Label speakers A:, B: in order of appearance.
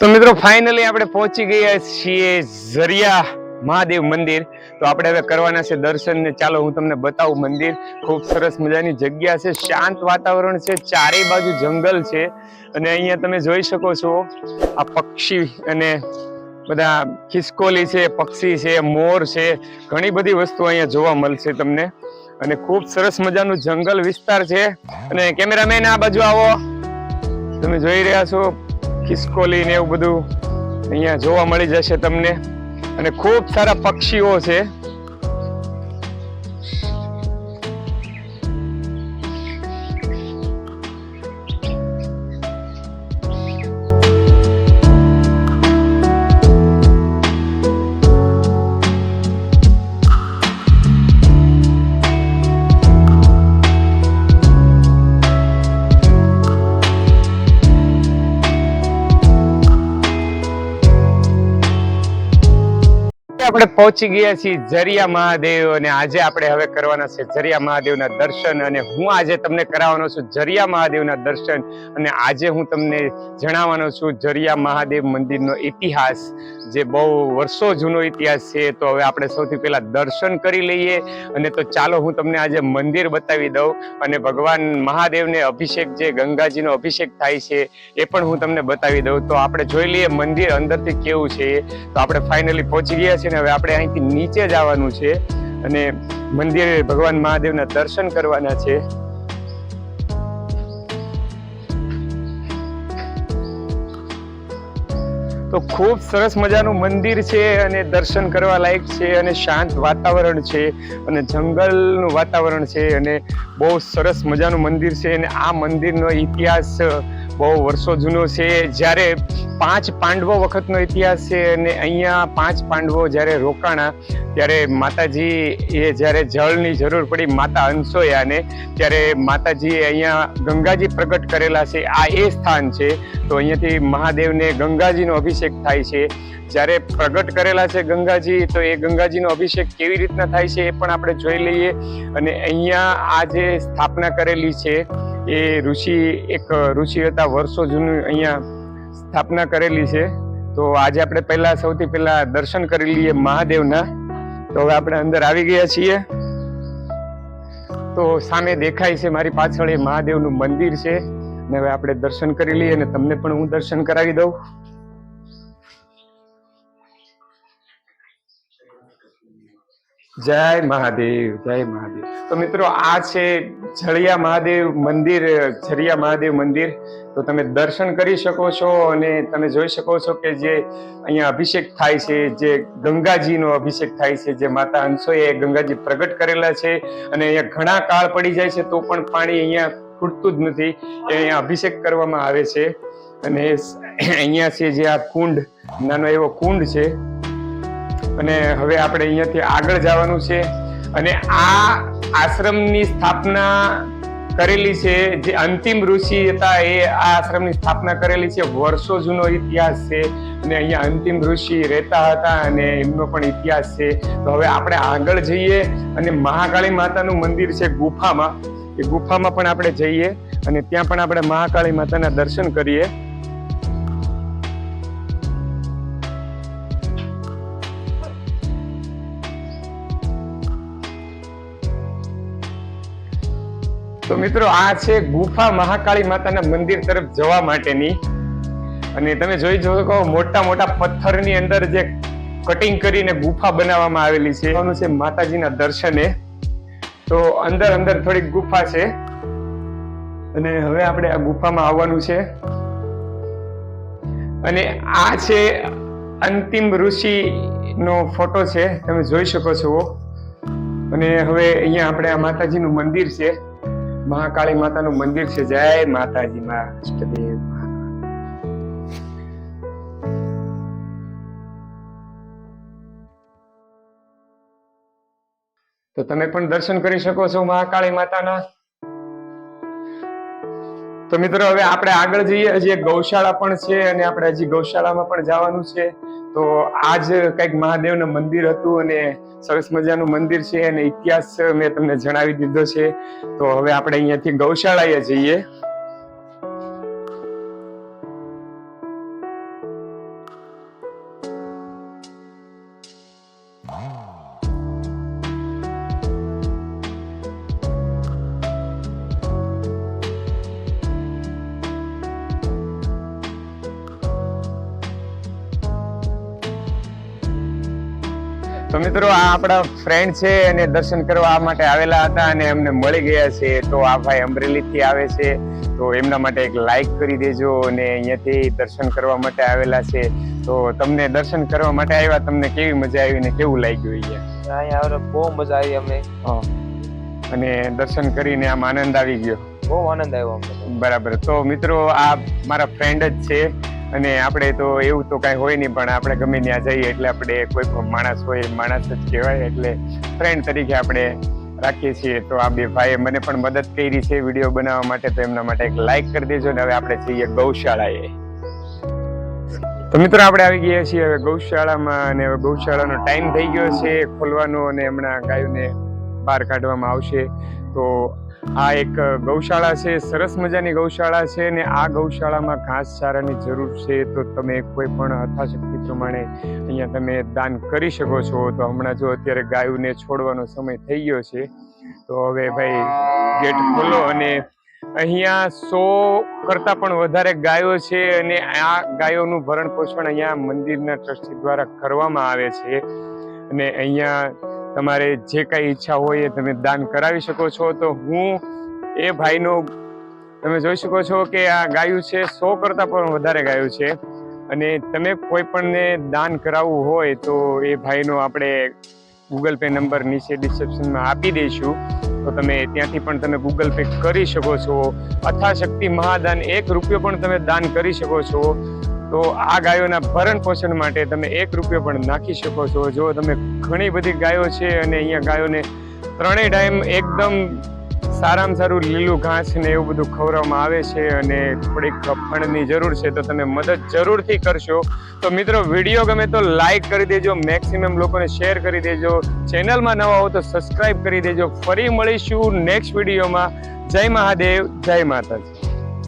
A: તો મિત્રો ફાઇનલી આપણે પહોંચી ગયા છીએ ઝરિયા મહાદેવ મંદિર. તો આપણે હવે કરવાના છે દર્શન ને ચાલો હું તમને બતાવું મંદિર. ખૂબ સરસ મજાની જગ્યા છે, શાંત વાતાવરણ છે, ચારે બાજુ જંગલ છે. અને અહીંયા તમે જોઈ શકો છો આ પક્ષી અને બધા ખિસકોલી છે, પક્ષી છે, મોર છે, ઘણી બધી વસ્તુ અહીંયા જોવા મળશે તમને. અને ખૂબ સરસ મજાનું જંગલ વિસ્તાર છે. અને કેમેરામેન આ બાજુ આવો. તમે જોઈ રહ્યા છો ખિસકોલી ને એવું બધું અહીંયા જોવા મળી જશે તમને. અને ખૂબ સારા પક્ષીઓ છે. આપણે પહોંચી ગયા છીએ જરિયા મહાદેવ અને આજે આપણે હવે કરવાના છે જરિયા મહાદેવના દર્શન અને હું આજે તમને કરાવવાનો છું જરિયા મહાદેવના દર્શન અને આજે હું તમને જણાવવાનો છું જરિયા મહાદેવ મંદિરનો ઇતિહાસ. જે બહુ વર્ષો જૂનો ઇતિહાસ છે તો હવે આપણે સૌથી પહેલા દર્શન કરી લઈએ અને તો ચાલો હું તમને આજે મંદિર બતાવી દઉં અને ભગવાન મહાદેવને અભિષેક જે ગંગાજીનો અભિષેક થાય છે એ પણ હું તમને બતાવી દઉં. તો આપણે જોઈ લઈએ મંદિર અંદરથી કેવું છે. તો આપણે ફાઇનલી પહોંચી ગયા છીએ ને હવે આપણે અહીંથી નીચે જવાનું છે અને મંદિરે ભગવાન મહાદેવના દર્શન કરવાના છે. તો ખૂબ સરસ મજાનું મંદિર છે અને દર્શન કરવા લાયક છે અને શાંત વાતાવરણ છે અને જંગલનું વાતાવરણ છે અને બહુ સરસ મજાનું મંદિર છે અને આ મંદિરનો ઇતિહાસ બહુ વર્ષો જૂનો છે. જ્યારે પાંચ પાંડવો વખતનો ઇતિહાસ છે અને અહીંયા પાંચ પાંડવો જ્યારે રોકાણા, ત્યારે માતાજી એ જ્યારે જળની જરૂર પડી માતા અંશોયાને ત્યારે માતાજીએ અહીંયા ગંગાજી પ્રગટ કરેલા છે. આ એ સ્થાન છે. તો અહીંયાથી મહાદેવને ગંગાજીનો અભિષેક થાય છે. જ્યારે પ્રગટ કરેલા છે ગંગાજી, તો એ ગંગાજીનો અભિષેક કેવી રીતના થાય છે એ પણ આપણે જોઈ લઈએ. અને અહીંયા આ જે સ્થાપના કરેલી છે એ ઋષિ એક ઋષિ હતા, વર્ષો જૂનું અહીંયા સ્થાપના કરેલી છે. તો આજે આપણે પહેલા સૌથી પહેલા દર્શન કરી લઈએ મહાદેવના. તો હવે આપણે અંદર આવી ગયા છીએ. તો સામે દેખાય છે મારી પાછળ એ મહાદેવનું મંદિર છે. ને હવે આપણે દર્શન કરી લઈએ અને તમને પણ હું દર્શન કરાવી દઉં. જય મહાદેવ જય મહાદેવ. તો મિત્રો, આ છે જળિયા મહાદેવ મંદિર છળિયા મહાદેવ મંદિર, તો તમે દર્શન કરી શકો છો અને તમે જોઈ શકો છો કે જે અહીંયા અભિષેક થાય છે, જે ગંગાજીનો અભિષેક થાય છે, જે માતા હંસોએ ગંગાજી પ્રગટ કરેલા છે અને અહીંયા ઘણા કાળ પડી જાય છે, તો પણ પાણી અહીંયા ખૂટતું જ નથી. એ અહીંયા અભિષેક કરવામાં આવે છે અને અહીંયા છે જે આ કુંડ, નાનો એવો કુંડ છે. અને હવે આપણે અહીંયાથી આગળ જવાનું છે અને આ આશ્રમની સ્થાપના કરેલી છે. જે અંતિમ ઋષિ હતા એ આ આશ્રમની સ્થાપના કરેલી છે. વર્ષો જૂનો ઇતિહાસ છે અને અહીંયા અંતિમ ઋષિ રહેતા હતા અને એમનો પણ ઇતિહાસ છે. તો હવે આપણે આગળ જઈએ અને મહાકાળી માતાનું મંદિર છે ગુફામાં. એ ગુફામાં પણ આપણે જઈએ અને ત્યાં પણ આપણે મહાકાળી માતાના દર્શન કરીએ. તો મિત્રો, આ છે ગુફા મહાકાળી માતાના મંદિર તરફ જવા માટેની. અને તમે જોઈ શકો મોટા મોટા પથ્થરની અંદર જે કટિંગ કરીને ગુફા બનાવવામાં આવેલી છે. એનું છે માતાજીના દર્શને. તો અંદર અંદર થોડીક ગુફા છે. અને હવે આપણે આ ગુફામાં આવવાનું છે. અને આ છે અંતિમ ઋષિ નો ફોટો છે. તમે જોઈ શકો છો. અને હવે અહીંયા આપણે આ માતાજીનું મંદિર છે. મહાકાળી માતાનું મંદિર છે. જય માતાજી, મા અષ્ટદેવ તો તમે પણ દર્શન કરી શકો છો મહાકાળી માતાના? તો મિત્રો, હવે આપણે આગળ જઈએ. હજી એક ગૌશાળા પણ છે અને આપણે હજી ગૌશાળામાં પણ જવાનું છે. તો આજ કંઈક મહાદેવનું મંદિર હતું અને સરસ મજાનું મંદિર છે અને ઇતિહાસ મેં તમને જણાવી દીધો છે. તો હવે આપણે અહીંયાથી ગૌશાળાએ જઈએ. તો મિત્રો આ આપણા ફ્રેન્ડ છે અને દર્શન કરવા આ માટે આવેલા હતા અને એમને મળી ગયા છે. તો આ ભાઈ અમરેલી થી આવે છે. તો એમના માટે એક લાઈક કરી દેજો અને અહીંયાથી દર્શન કરવા માટે આવેલા છે. તો તમને દર્શન કરવા માટે આવ્યા તમને કેવી મજા આવી ને કેવું લાગ્યું અહીંયા?
B: અહીંયા બહુ મજા આવી અમને.
A: અને દર્શન કરીને આમ આનંદ આવી ગયો.
B: બહુ આનંદ આવ્યો
A: બરાબર. તો મિત્રો આ મારા ફ્રેન્ડ જ છે. અને આપણે તો એવું તો કાંઈ હોય નહીં, પણ આપણે ગમે ત્યાં જઈએ એટલે આપણે કોઈ પણ માણસ હોય, માણસ જ કહેવાય એટલે ફ્રેન્ડ તરીકે આપણે રાખીએ છીએ. તો આ બે ભાઈએ મને પણ મદદ કરી છે વીડિયો બનાવવા માટે, તો એમના માટે એક લાઈક કરી દેજો ને હવે આપણે જઈએ ગૌશાળાએ. તો મિત્રો આપણે આવી ગયા છીએ હવે ગૌશાળામાં અને હવે ગૌશાળાનો ટાઈમ થઈ ગયો છે ખોલવાનો અને હમણાં ગાયોને બહાર કાઢવામાં આવશે. તો આ એક ગૌશાળા છે, સરસ મજાની ગૌશાળા છે અને આ ગૌશાળામાં ઘાસ ચારાની જરૂર છે તો તમે કોઈ પણ હથાશક્તિ પ્રમાણે અહીંયા તમે દાન કરી શકો છો. તો હમણાં જો અત્યારે ગાયોને છોડવાનો સમય થઈ ગયો છે, તો હવે ભાઈ ગેટ ખોલો અને અહીંયા સો કરતા પણ વધારે ગાયો છે અને આ ગાયોનું ભરણ પોષણ અહીંયા મંદિરના ટ્રસ્ટી દ્વારા કરવામાં આવે છે. અને અહીંયા તમારે જે કાંઈ ઈચ્છા હોય એ તમે દાન કરાવી શકો છો. તો હું એ ભાઈનો, તમે જોઈ શકો છો કે આ ગાયું છે, સો કરતાં પણ વધારે ગાયું છે. અને તમે કોઈ પણને દાન કરાવવું હોય તો એ ભાઈનો આપણે ગૂગલ પે નંબર નીચે ડિસ્ક્રિપ્શનમાં આપી દઈશું. તો તમે ત્યાંથી પણ તમે ગૂગલ પે કરી શકો છો. અથાશક્તિ મહાદાન એક રૂપિયો પણ તમે દાન કરી શકો છો. તો આ ગાયોના ભરણ પોષણ માટે તમે એક રૂપિયો પણ નાખી શકો છો. જો તમે ઘણી બધી ગાયો છે અને અહીંયા ગાયોને ત્રણેય ટાઈમ એકદમ સારામાં સારું લીલું ઘાસ ને એવું બધું ખવડાવવામાં આવે છે અને થોડીક ફંડની જરૂર છે તો તમે મદદ જરૂરથી કરશો. તો મિત્રો, વીડિયો ગમે તો લાઈક કરી દેજો મેક્સિમમ લોકોને શેર કરી દેજો. ચેનલમાં નવા હો તો સબસ્ક્રાઇબ કરી દેજો. ફરી મળીશું નેક્સ્ટ વિડીયોમાં. જય મહાદેવ, જય માતાજી.